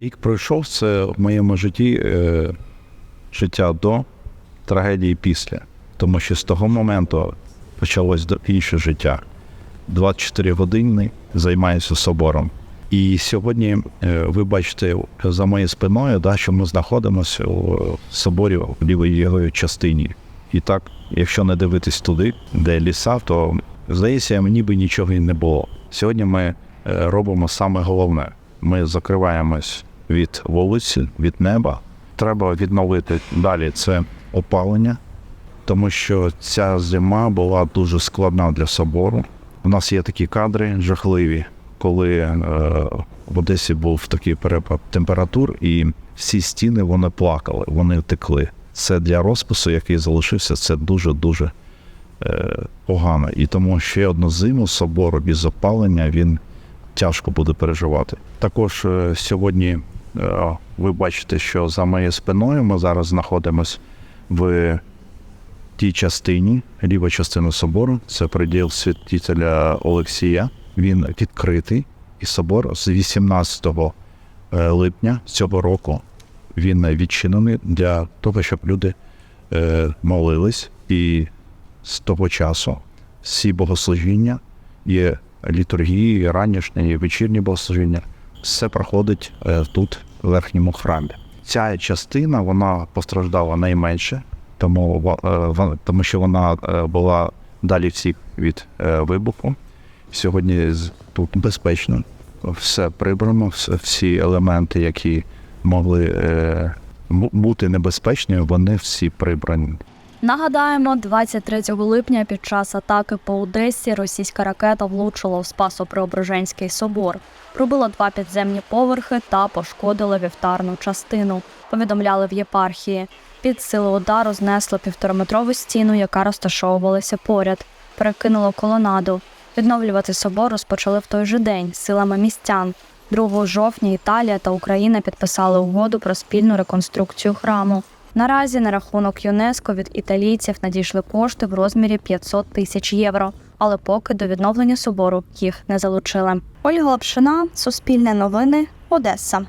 Рік пройшов це в моєму житті е, життя до трагедії після. Тому що з того моменту почалось інше життя. 24 години займаюся собором. І сьогодні е, ви бачите за моєю спиною, да, що ми знаходимося у соборі в лівій його частині. І так, якщо не дивитись туди, де ліса, то здається, ніби нічого і не було. Сьогодні ми е, робимо саме головне: ми закриваємось від вулиці, від неба. Треба відновити далі це опалення, тому що ця зима була дуже складна для собору. У нас є такі кадри жахливі, коли е, в Одесі був такий перепад температур, і всі стіни вони плакали, вони втекли. Це для розпису, який залишився, це дуже дуже е, погано. І тому ще одну зиму собору без опалення він тяжко буде переживати. Також е, сьогодні е, ви бачите, що за моєю спиною ми зараз знаходимося в тій частині, ліва частина собору, це приділ святителя Олексія. Він відкритий, і собор з 18 е, липня цього року він відчинений для того, щоб люди молились. І з того часу всі богослужіння є літургії, і ранішнє, і вечірнє богослужіння. Все проходить е, тут, в верхньому храмі. Ця частина вона постраждала найменше, тому, е, тому що вона е, була далі всіх від вибуху. Сьогодні тут безпечно, все прибрано, всі елементи, які могли бути небезпечними, вони всі прибрані. Нагадаємо, 23 липня під час атаки по Одесі російська ракета влучила в Спасо-Преображенський собор, пробила два підземні поверхи та пошкодила вівтарну частину. Повідомляли в єпархії. Під силу удару знесло півтораметрову стіну, яка розташовувалася поряд, перекинуло колонаду. Відновлювати собор розпочали в той же день силами містян. 2 жовтня Італія та Україна підписали угоду про спільну реконструкцію храму. Наразі на рахунок ЮНЕСКО від італійців надійшли кошти в розмірі 500 тисяч євро, але поки до відновлення собору їх не залучили. Ольга Лапшина, Суспільне новини, Одеса.